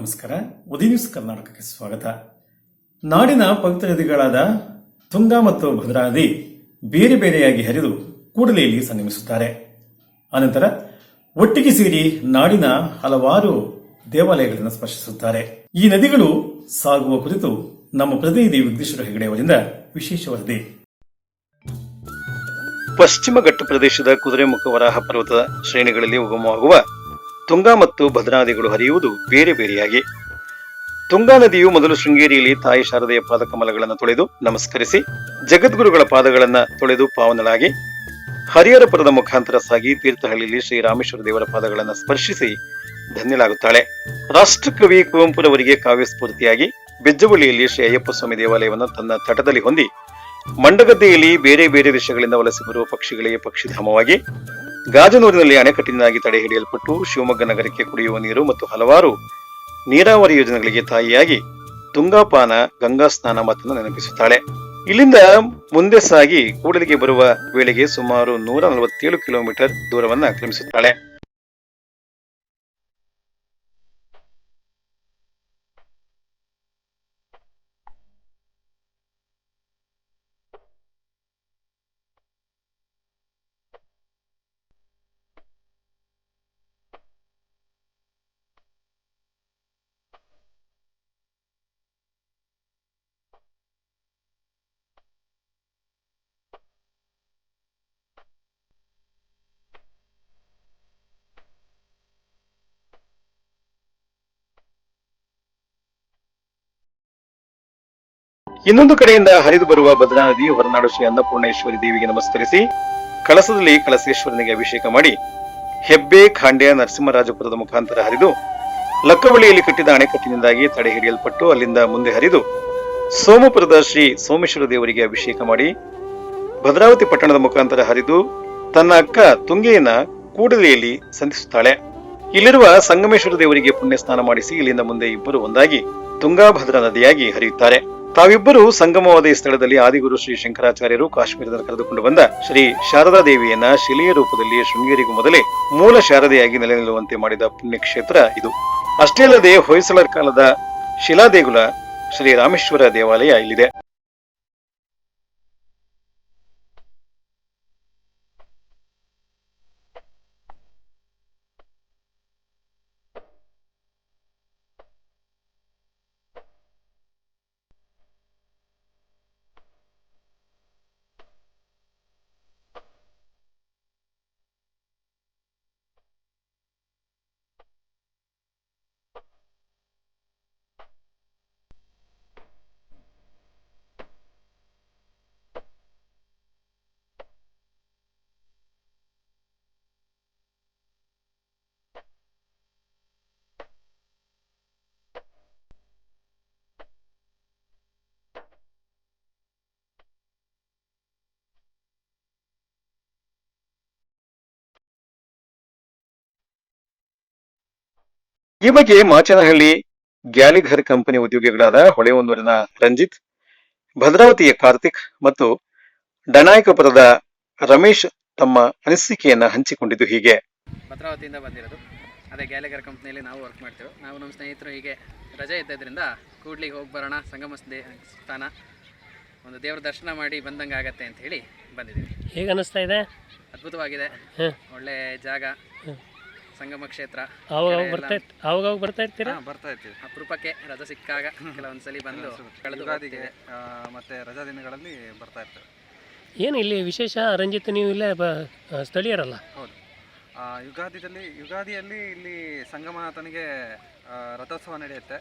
ನಮಸ್ಕಾರ. ಉದಯ ನ್ಯೂಸ್ ಕರ್ನಾಟಕಕ್ಕೆ ಸ್ವಾಗತ. ನಾಡಿನ ಪವಿತ್ರ ನದಿಗಳಾದ ತುಂಗಾ ಮತ್ತು ಭದ್ರಾ ನದಿ ಬೇರೆ ಬೇರೆಯಾಗಿ ಹರಿದು ಕೂಡಲೆಯಲ್ಲಿ ಸಂಗಮಿಸುತ್ತಾರೆ. ಅನಂತರ ಒಟ್ಟಿಗೆ ಸೇರಿ ನಾಡಿನ ಹಲವಾರು ದೇವಾಲಯಗಳನ್ನು ಸ್ಪರ್ಶಿಸುತ್ತಾರೆ. ಈ ನದಿಗಳು ಸಾಗುವ ಕುರಿತು ನಮ್ಮ ಪ್ರತಿನಿಧಿ ವಿಘ್ನೇಶ್ವರ ಹೆಗಡೆ ಅವರಿಂದ ವಿಶೇಷ ವರದಿ. ಪಶ್ಚಿಮ ಘಟ್ಟ ಪ್ರದೇಶದ ಕುದುರೆಮುಖ ವರಾಹ ಪರ್ವತದ ಶ್ರೇಣಿಗಳಲ್ಲಿ ಉಗಮವಾಗುವ ತುಂಗಾ ಮತ್ತು ಭದ್ರಾ ನದಿಗಳು ಹರಿಯುವುದು ಬೇರೆ ಬೇರೆಯಾಗಿ. ತುಂಗಾ ನದಿಯು ಮೊದಲು ಶೃಂಗೇರಿಯಲ್ಲಿ ತಾಯಿ ಶಾರದೆಯ ಪಾದಕಮಲಗಳನ್ನು ತೊಳೆದು ನಮಸ್ಕರಿಸಿ, ಜಗದ್ಗುರುಗಳ ಪಾದಗಳನ್ನ ತೊಳೆದು ಪಾವನಳಾಗಿ ಹರಿಹರಪುರದ ಮುಖಾಂತರ ಸಾಗಿ ತೀರ್ಥಹಳ್ಳಿಯಲ್ಲಿ ಶ್ರೀರಾಮೇಶ್ವರ ದೇವರ ಪಾದಗಳನ್ನು ಸ್ಪರ್ಶಿಸಿ ಧನ್ಯಳಾಗುತ್ತಾಳೆ. ರಾಷ್ಟ್ರಕವಿ ಕುವೆಂಪುರವರಿಗೆ ಕಾವ್ಯ ಸ್ಫೂರ್ತಿಯಾಗಿ ಬೆಜ್ಜವಳ್ಳಿಯಲ್ಲಿ ಶ್ರೀ ಅಯ್ಯಪ್ಪ ಸ್ವಾಮಿ ದೇವಾಲಯವನ್ನು ತನ್ನ ತಟದಲ್ಲಿ ಹೊಂದಿ, ಮಂಡಗದ್ದೆಯಲ್ಲಿ ಬೇರೆ ಬೇರೆ ದೇಶಗಳಿಂದ ವಲಸೆ ಬರುವ ಪಕ್ಷಿಗಳಿಗೆ ಪಕ್ಷಿಧಾಮವಾಗಿ ಗಾಜನೂರಿನಲ್ಲಿ ಅಣೆಕಟ್ಟಿನಾಗಿ ತಡೆ ಹಿಡಿಯಲ್ಪಟ್ಟು ಶಿವಮೊಗ್ಗ ನಗರಕ್ಕೆ ಕುಡಿಯುವ ನೀರು ಮತ್ತು ಹಲವಾರು ನೀರಾವರಿ ಯೋಜನೆಗಳಿಗೆ ತಾಯಿಯಾಗಿ ತುಂಗಾಪಾನ ಗಂಗಾ ಸ್ನಾನ ಮಾತನ್ನು ನೆನಪಿಸುತ್ತಾಳೆ. ಇಲ್ಲಿಂದ ಮುಂದೆ ಸಾಗಿ ಕೂಡಲಿಗೆ ಬರುವ ವೇಳೆಗೆ ಸುಮಾರು ನೂರ ನಲವತ್ತೇಳು ಕಿಲೋಮೀಟರ್ ದೂರವನ್ನು ಕ್ರಮಿಸುತ್ತಾಳೆ. ಇನ್ನೊಂದು ಕಡೆಯಿಂದ ಹರಿದು ಬರುವ ಭದ್ರಾ ನದಿ ಹೊರನಾಡು ಶ್ರೀ ಅನ್ನಪೂರ್ಣೇಶ್ವರಿ ದೇವಿಗೆ ನಮಸ್ಕರಿಸಿ ಕಳಸದಲ್ಲಿ ಕಳಸೇಶ್ವರನಿಗೆ ಅಭಿಷೇಕ ಮಾಡಿ ಹೆಬ್ಬೆ, ಖಾಂಡ್ಯ, ನರಸಿಂಹರಾಜಪುರದ ಮುಖಾಂತರ ಹರಿದು ಲಕ್ಕವಳಿಯಲ್ಲಿ ಕಟ್ಟಿದ ಅಣೆಕಟ್ಟಿನಿಂದಾಗಿ ತಡೆ ಹಿಡಿಯಲ್ಪಟ್ಟು ಅಲ್ಲಿಂದ ಮುಂದೆ ಹರಿದು ಸೋಮಪುರದ ಶ್ರೀ ಸೋಮೇಶ್ವರ ದೇವರಿಗೆ ಅಭಿಷೇಕ ಮಾಡಿ ಭದ್ರಾವತಿ ಪಟ್ಟಣದ ಮುಖಾಂತರ ಹರಿದು ತನ್ನ ಅಕ್ಕ ತುಂಗೆಯನ್ನ ಕೂಡಲಿಯಲ್ಲಿ ಸಂಧಿಸುತ್ತಾಳೆ. ಇಲ್ಲಿರುವ ಸಂಗಮೇಶ್ವರ ದೇವರಿಗೆ ಪುಣ್ಯ ಸ್ನಾನ ಮಾಡಿಸಿ ಇಲ್ಲಿಂದ ಮುಂದೆ ಇಬ್ಬರು ಒಂದಾಗಿ ತುಂಗಾಭದ್ರಾ ನದಿಯಾಗಿ ಹರಿಯುತ್ತಾರೆ. ತಾವಿಬ್ಬರು ಸಂಗಮವಾದ ಈ ಸ್ಥಳದಲ್ಲಿ ಆದಿಗುರು ಶ್ರೀ ಶಂಕರಾಚಾರ್ಯರು ಕಾಶ್ಮೀರದ ಕರೆದುಕೊಂಡು ಬಂದ ಶ್ರೀ ಶಾರದಾ ದೇವಿಯನ್ನ ಶಿಲೆಯ ರೂಪದಲ್ಲಿ ಶೃಂಗೇರಿಗೂ ಮೊದಲೇ ಮೂಲ ಶಾರದೆಯಾಗಿ ನೆಲೆ ನಿಲ್ಲುವಂತೆ ಮಾಡಿದ ಪುಣ್ಯಕ್ಷೇತ್ರ ಇದು. ಅಷ್ಟೇ ಅಲ್ಲದೆ ಹೊಯ್ಸಳರ ಕಾಲದ ಶಿಲಾದೇಗುಲ ಶ್ರೀ ರಾಮೇಶ್ವರ ದೇವಾಲಯ ಇಲ್ಲಿದೆ. ಈ ಬಗ್ಗೆ ಮಾಚನಹಳ್ಳಿ ಗ್ಯಾಲಿಘರ್ ಕಂಪನಿ ಉದ್ಯೋಗಿಗಳಾದ ಹೊಳೆಹೊನ್ನೂರಿನ ರಂಜಿತ್ ಭದ್ರಾವತಿಯ ಕಾರ್ತಿಕ್ ಮತ್ತು ಡನಾಯಕಪುರದ ರಮೇಶ್ ತಮ್ಮ ಅನಿಸಿಕೆಯನ್ನ ಹಂಚಿಕೊಂಡಿದ್ದು ಹೀಗೆ. ಭದ್ರಾವತಿಯಿಂದ ಬಂದಿರೋದು. ಅದೇ ಗ್ಯಾಲಿಗರ್ ಕಂಪ್ನಿಯಲ್ಲಿ ನಾವು ವರ್ಕ್ ಮಾಡ್ತೇವೆ. ನಾವು ನಮ್ಮ ಸ್ನೇಹಿತರು ಹೀಗೆ ರಜೆ ಇದ್ದದ್ರಿಂದ ಕೂಡ್ಲಿಗೆ ಹೋಗಿ ಬರೋಣ ಸಂಗಮ ದೇ ಸ್ಥಾನ ಒಂದು ದೇವರ ದರ್ಶನ ಮಾಡಿ ಬಂದಂಗೆ ಆಗತ್ತೆ ಅಂತ ಹೇಳಿ ಬಂದಿದ್ದೀವಿ. ಹೇಗೆ ಅನ್ನಿಸ್ತಾ ಇದೆ? ಅದ್ಭುತವಾಗಿದೆ. ಒಳ್ಳೆ ಜಾಗ. ಸಂಗಮ ಕ್ಷೇತ್ರ ಅವಾಗ ಬರ್ತಾ ಇರ್ತ ಅವಾಗ ಬರ್ತಾ ಇರ್ತೀರಾ? ಬರ್ತಾ ಇರ್ತೀವಿ. ಅಪರೂಪಕ್ಕೆ ರಜಾ ಸಿಕ್ಕಾಗ ಕೆಲವೊಂದ್ಸಲಿ ಬಂದು ಕಳೆದು ಯುಗಾದಿಗೆ ಹೋಗ್ತೀವಿ. ಆ, ಮತ್ತೆ ರಜಾ ದಿನಗಳಲ್ಲಿ ಬರ್ತಾ ಇರ್ತೇವೆ. ಏನು ಇಲ್ಲಿ ವಿಶೇಷ ರಂಜಿತ್ ನೀವು ಇಲ್ಲೇ ಬ ಆ, ಸ್ಥಳೀಯರಲ್ಲ? ಹೌದು. ಆ, ಯುಗಾದಿದಲ್ಲಿ ಯುಗಾದಿಯಲ್ಲಿ ಇಲ್ಲಿ ಸಂಗಮನಾಥನಿಗೆ ಆ, ರಥೋತ್ಸವ ನಡೆಯುತ್ತೆ.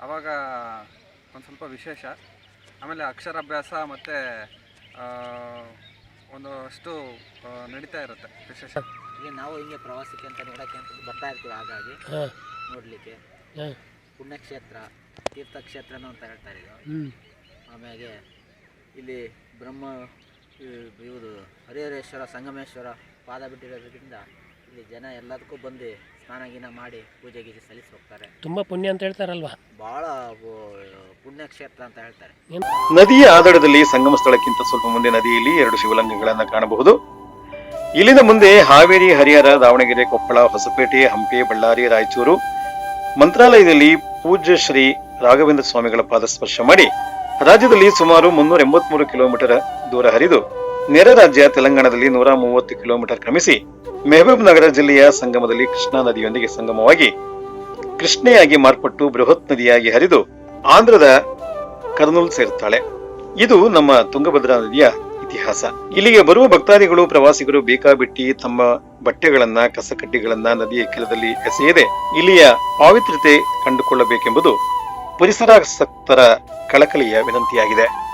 ಆವಾಗ ಒಂದು ಸ್ವಲ್ಪ ವಿಶೇಷ. ಆಮೇಲೆ ಅಕ್ಷರಾಭ್ಯಾಸ ಮತ್ತು ಒಂದಷ್ಟು ಆ, ನಡೀತಾ ಇರುತ್ತೆ ವಿಶೇಷ. ಈಗ ನಾವು ಹಿಂಗೆ ಪ್ರವಾಸಕ್ಕೆ ಅಂತ ನೋಡೋಕ್ಕೆ ಅಂತ ಬರ್ತಾ ಇರ್ತೀವಿ ಹಾಗಾಗಿ ನೋಡ್ಲಿಕ್ಕೆ. ಪುಣ್ಯಕ್ಷೇತ್ರ ತೀರ್ಥಕ್ಷೇತ್ರನೂ ಅಂತ ಹೇಳ್ತಾರೆ ಇದು ಆಮ್ಯಾಗೆ ಆಮೇಲೆ ಇಲ್ಲಿ ಬ್ರಹ್ಮ ಇವರು ಹರಿಹರೇಶ್ವರ ಸಂಗಮೇಶ್ವರ ಪಾದ ಬಿಟ್ಟಿರೋದ್ರಿಂದ ಇಲ್ಲಿ ಜನ ಎಲ್ಲದಕ್ಕೂ ಬಂದು ಸ್ನಾನ ಗೀನ ಮಾಡಿ ಪೂಜೆ ಗೀಜೆ ಸಲ್ಲಿಸಿ ಹೋಗ್ತಾರೆ. ತುಂಬ ಪುಣ್ಯ ಅಂತ ಹೇಳ್ತಾರಲ್ವಾ? ಬಹಳ ಪುಣ್ಯಕ್ಷೇತ್ರ ಅಂತ ಹೇಳ್ತಾರೆ. ನದಿಯ ಆಧಾರದಲ್ಲಿ ಸಂಗಮ ಸ್ಥಳಕ್ಕಿಂತ ಸ್ವಲ್ಪ ಮುಂದೆ ನದಿಯಲ್ಲಿ ಎರಡು ಶಿವಲಿಂಗಗಳನ್ನು ಕಾಣಬಹುದು. ಇಲ್ಲಿಂದ ಮುಂದೆ ಹಾವೇರಿ, ಹರಿಹರ, ದಾವಣಗೆರೆ, ಕೊಪ್ಪಳ, ಹೊಸಪೇಟೆ, ಹಂಪಿ, ಬಳ್ಳಾರಿ, ರಾಯಚೂರು ಮಂತ್ರಾಲಯದಲ್ಲಿ ಪೂಜ್ಯ ಶ್ರೀ ರಾಘವೇಂದ್ರ ಸ್ವಾಮಿಗಳ ಪಾದಸ್ಪರ್ಶ ಮಾಡಿ ರಾಜ್ಯದಲ್ಲಿ ಸುಮಾರು ಮುನ್ನೂರ ಎಂಬತ್ಮೂರು ಕಿಲೋಮೀಟರ್ ದೂರ ಹರಿದು ನೆರೆ ರಾಜ್ಯ ತೆಲಂಗಾಣದಲ್ಲಿ ನೂರ ಮೂವತ್ತು ಕಿಲೋಮೀಟರ್ ಕ್ರಮಿಸಿ ಮೆಹಬೂಬ್ ನಗರ ಜಿಲ್ಲೆಯ ಸಂಗಮದಲ್ಲಿ ಕೃಷ್ಣಾ ನದಿಯೊಂದಿಗೆ ಸಂಗಮವಾಗಿ ಕೃಷ್ಣೆಯಾಗಿ ಮಾರ್ಪಟ್ಟು ಬೃಹತ್ ನದಿಯಾಗಿ ಹರಿದು ಆಂಧ್ರದ ಕರ್ನೂಲ್ ಸೇರುತ್ತಾಳೆ. ಇದು ನಮ್ಮ ತುಂಗಭದ್ರಾ ನದಿಯ ಇತಿಹಾಸ. ಇಲ್ಲಿಗೆ ಬರುವ ಭಕ್ತಾದಿಗಳು, ಪ್ರವಾಸಿಗರು ಬೇಕಾಬಿಟ್ಟಿ ತಮ್ಮ ಬಟ್ಟೆಗಳನ್ನ, ಕಸಕಡ್ಡಿಗಳನ್ನ ನದಿಯ ಕೆಳದಲ್ಲಿ ಎಸೆಯದೆ ಇಲ್ಲಿಯ ಪಾವಿತ್ರ್ಯತೆ ಕಂಡುಕೊಳ್ಳಬೇಕೆಂಬುದು ಪರಿಸರಾಸಕ್ತರ ಕಳಕಳಿಯ ವಿನಂತಿಯಾಗಿದೆ.